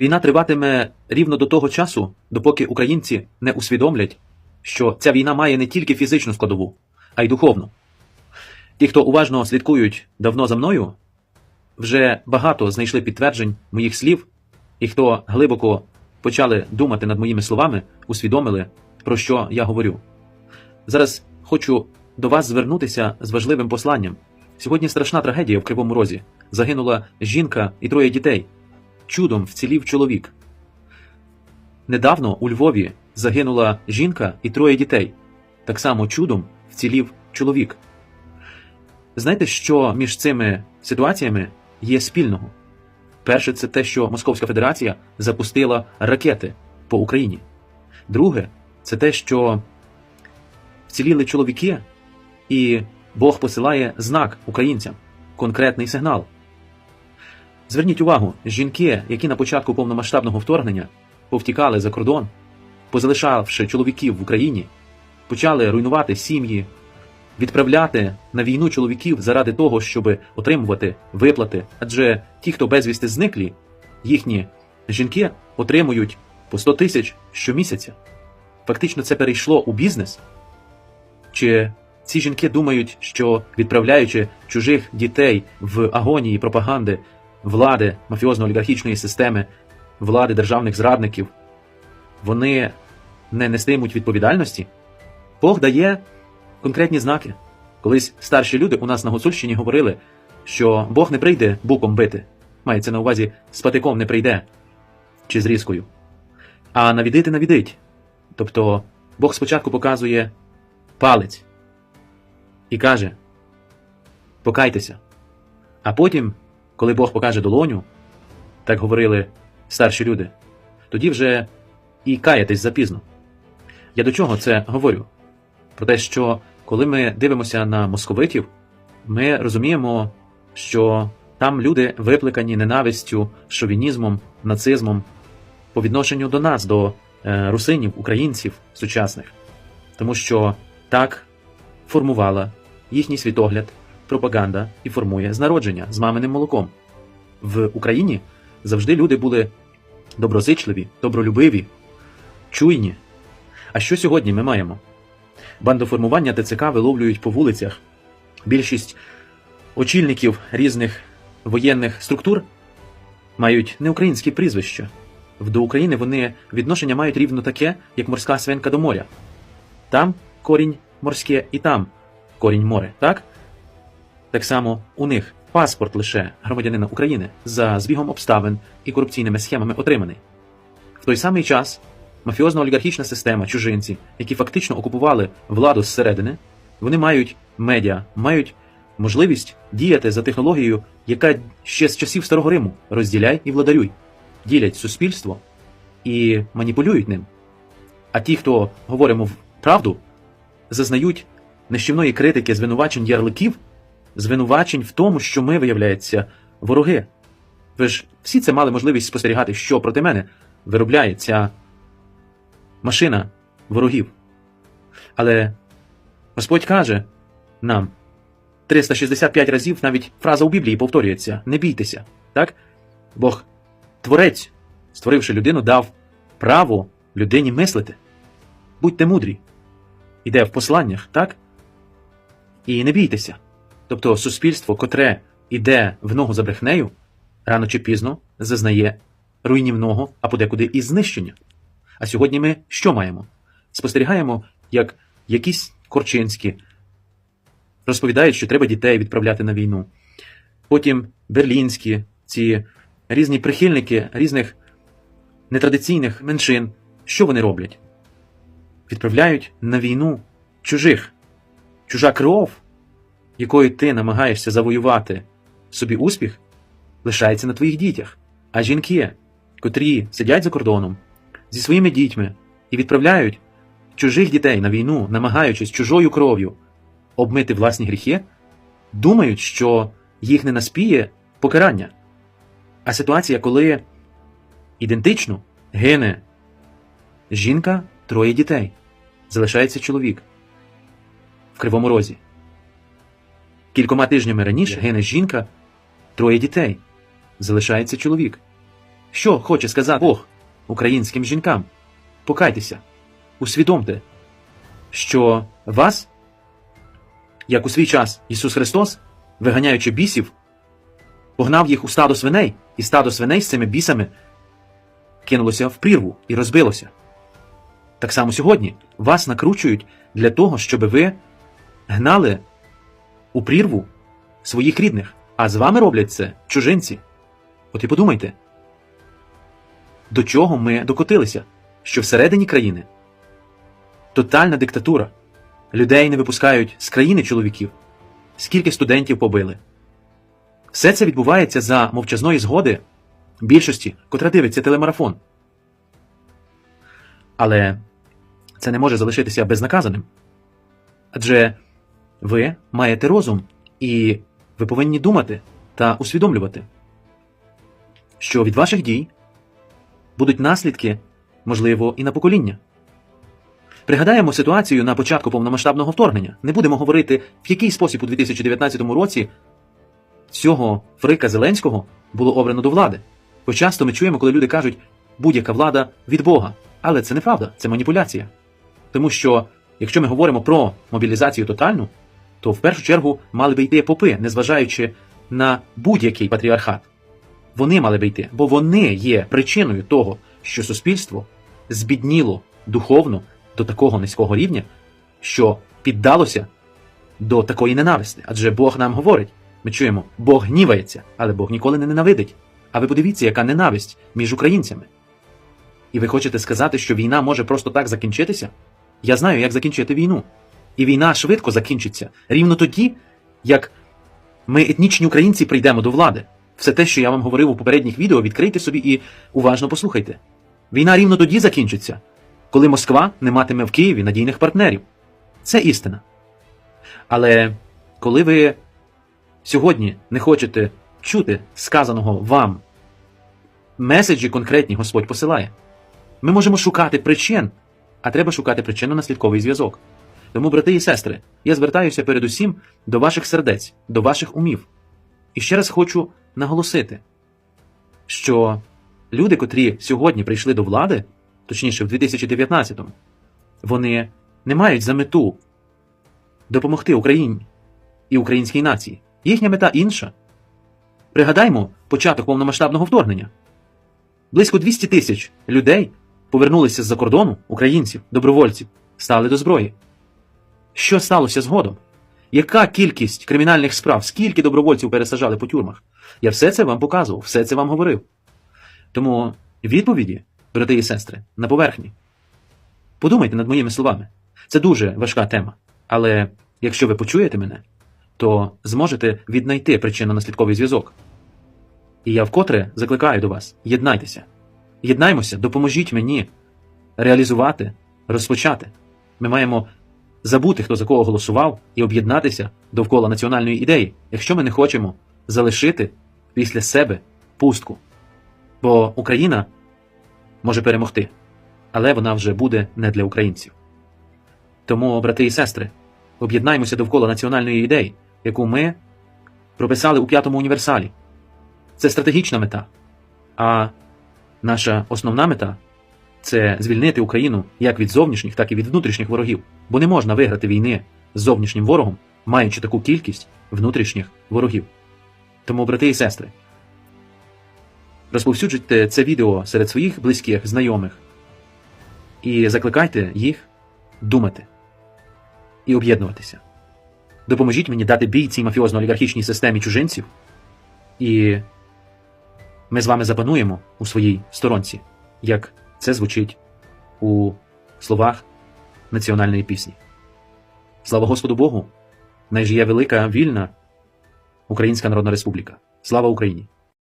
Війна триватиме рівно до того часу, допоки українці не усвідомлять, що ця війна має не тільки фізичну складову, а й духовну. Ті, хто уважно слідкують давно за мною, вже багато знайшли підтверджень моїх слів, і хто глибоко почали думати над моїми словами, усвідомили, про що я говорю. Зараз хочу до вас звернутися з важливим посланням. Сьогодні страшна трагедія в Кривому Розі. Загинула жінка і троє дітей. Чудом вцілів чоловік. Недавно у Львові загинула жінка і троє дітей. Так само чудом вцілів чоловік. Знаєте, що між цими ситуаціями є спільного? Перше, це те, що Московська Федерація запустила ракети по Україні. Друге, це те, що вціліли чоловіки, і Бог посилає знак українцям, конкретний сигнал. Зверніть увагу, жінки, які на початку повномасштабного вторгнення повтікали за кордон, позалишавши чоловіків в Україні, почали руйнувати сім'ї, відправляти на війну чоловіків заради того, щоб отримувати виплати. Адже ті, хто безвісти зниклі, їхні жінки отримують по 100 тисяч щомісяця. Фактично це перейшло у бізнес. Чи ці жінки думають, що відправляючи чужих дітей в агонії пропаганди влади мафіозно-олігархічної системи, влади державних зрадників, вони не нестимуть відповідальності? Бог дає конкретні знаки. Колись старші люди у нас на Гуцульщині говорили, що Бог не прийде буком бити. Мається на увазі, з патиком не прийде чи з різкою. А навідити навідить. Тобто Бог спочатку показує палець і каже: Покайтеся. А потім, коли Бог покаже долоню, так говорили старші люди, тоді вже і каятись запізно. Я до чого це говорю? Про те, що коли ми дивимося на московитів, ми розуміємо, що там люди викликані ненавистю, шовінізмом, нацизмом по відношенню до нас, до е, русинів, українців сучасних, тому що так формувала їхній світогляд, пропаганда і формує з народження з маминим молоком. В Україні завжди люди були доброзичливі, добролюбиві, чуйні. А що сьогодні ми маємо? Бандоформування ТЦК виловлюють по вулицях. Більшість очільників різних воєнних структур мають неукраїнські прізвища. До України вони відношення мають рівно таке, як морська свинка до моря. Там корінь морське і там корінь море, так? Так само у них паспорт лише громадянина України за збігом обставин і корупційними схемами отриманий. В той самий час мафіозно-олігархічна система, чужинці, які фактично окупували владу зсередини, вони мають медіа, мають можливість діяти за технологією, яка ще з часів Старого Риму розділяй і владарюй, ділять суспільство і маніпулюють ним. А ті, хто говоримо правду, зазнають нищівної критики звинувачень ярликів, звинувачень в тому, що ми, виявляється, вороги. Ви ж всі це мали можливість спостерігати, що проти мене виробляє ця машина ворогів. Але Господь каже нам 365 разів навіть фраза у Біблії повторюється: не бійтеся. Так? Бог Творець, створивши людину, дав право людині мислити. Будьте мудрі. Іде в посланнях, так? І не бійтеся. Тобто суспільство, котре іде в ногу за брехнею, рано чи пізно зазнає руйнівного, а подекуди і знищення. А сьогодні ми що маємо? Спостерігаємо, як якісь корчинські розповідають, що треба дітей відправляти на війну. Потім берлінські, ці різні прихильники різних нетрадиційних меншин. Що вони роблять? Відправляють на війну чужих. Чужа кров, якою ти намагаєшся завоювати собі успіх, лишається на твоїх дітях. А жінки, котрі сидять за кордоном зі своїми дітьми і відправляють чужих дітей на війну, намагаючись чужою кров'ю обмити власні гріхи, думають, що їх не наспіє покарання. А ситуація, коли ідентично гине жінка, троє дітей, залишається чоловік в Кривому Розі. Кількома тижнями раніше гине жінка, троє дітей, залишається чоловік. Що хоче сказати Бог українським жінкам? Покайтеся, усвідомте, що вас, як у свій час Ісус Христос, виганяючи бісів, погнав їх у стадо свиней, і стадо свиней з цими бісами кинулося в прірву і розбилося. Так само сьогодні вас накручують для того, щоб ви гнали у прірву своїх рідних, а з вами роблять це чужинці. От і подумайте, до чого ми докотилися, що всередині країни тотальна диктатура. Людей не випускають з країни чоловіків, скільки студентів побили. Все це відбувається за мовчазної згоди більшості, котра дивиться телемарафон. Але це не може залишитися безнаказаним. Адже ви маєте розум, і ви повинні думати та усвідомлювати, що від ваших дій будуть наслідки, можливо, і на покоління. Пригадаємо ситуацію на початку повномасштабного вторгнення. Не будемо говорити, в який спосіб у 2019 році цього фрика Зеленського було обрано до влади. Бо часто ми чуємо, коли люди кажуть, будь-яка влада від Бога. Але це неправда, це маніпуляція. Тому що, якщо ми говоримо про мобілізацію тотальну, то в першу чергу мали би йти попи, незважаючи на будь-який патріархат. Вони мали би йти, бо вони є причиною того, що суспільство збідніло духовно до такого низького рівня, що піддалося до такої ненависти. Адже Бог нам говорить, ми чуємо, Бог гнівається, але Бог ніколи не ненавидить. А ви подивіться, яка ненависть між українцями. І ви хочете сказати, що війна може просто так закінчитися? Я знаю, як закінчити війну. І війна швидко закінчиться рівно тоді, як ми, етнічні українці, прийдемо до влади. Все те, що я вам говорив у попередніх відео, відкрийте собі і уважно послухайте. Війна рівно тоді закінчиться, коли Москва не матиме в Києві надійних партнерів. Це істина. Але коли ви сьогодні не хочете чути сказаного вам, меседжі конкретні Господь посилає. Ми можемо шукати причин, а треба шукати причинно-наслідковий зв'язок. Тому, брати і сестри, я звертаюся передусім до ваших сердець, до ваших умів. І ще раз хочу наголосити, що люди, котрі сьогодні прийшли до влади, точніше, в 2019-му, вони не мають за мету допомогти Україні і українській нації. Їхня мета інша. Пригадаймо початок повномасштабного вторгнення. Близько 200 тисяч людей повернулися з-за кордону, українців, добровольців, стали до зброї. Що сталося згодом? Яка кількість кримінальних справ, скільки добровольців пересажали по тюрмах? Я все це вам показував, все це вам говорив. Тому відповіді, брати і сестри, на поверхні. Подумайте над моїми словами. Це дуже важка тема. Але якщо ви почуєте мене, то зможете віднайти причинно-наслідковий зв'язок. І я вкотре закликаю до вас: єднайтеся. Єднаймося, допоможіть мені реалізувати, розпочати. Ми маємо забути, хто за кого голосував, і об'єднатися довкола національної ідеї, якщо ми не хочемо залишити після себе пустку. Бо Україна може перемогти, але вона вже буде не для українців. Тому, брати і сестри, об'єднаймося довкола національної ідеї, яку ми прописали у п'ятому універсалі. Це стратегічна мета. А наша основна мета це звільнити Україну як від зовнішніх, так і від внутрішніх ворогів. Бо не можна виграти війни з зовнішнім ворогом, маючи таку кількість внутрішніх ворогів. Тому, брати і сестри, розповсюджуйте це відео серед своїх близьких, знайомих і закликайте їх думати і об'єднуватися. Допоможіть мені дати бій цій мафіозно-олігархічній системі чужинців, і ми з вами запануємо у своїй сторонці, як це звучить у словах національної пісні. Слава Господу Богу! Найжиє велика, вільна Українська Народна Республіка. Слава Україні!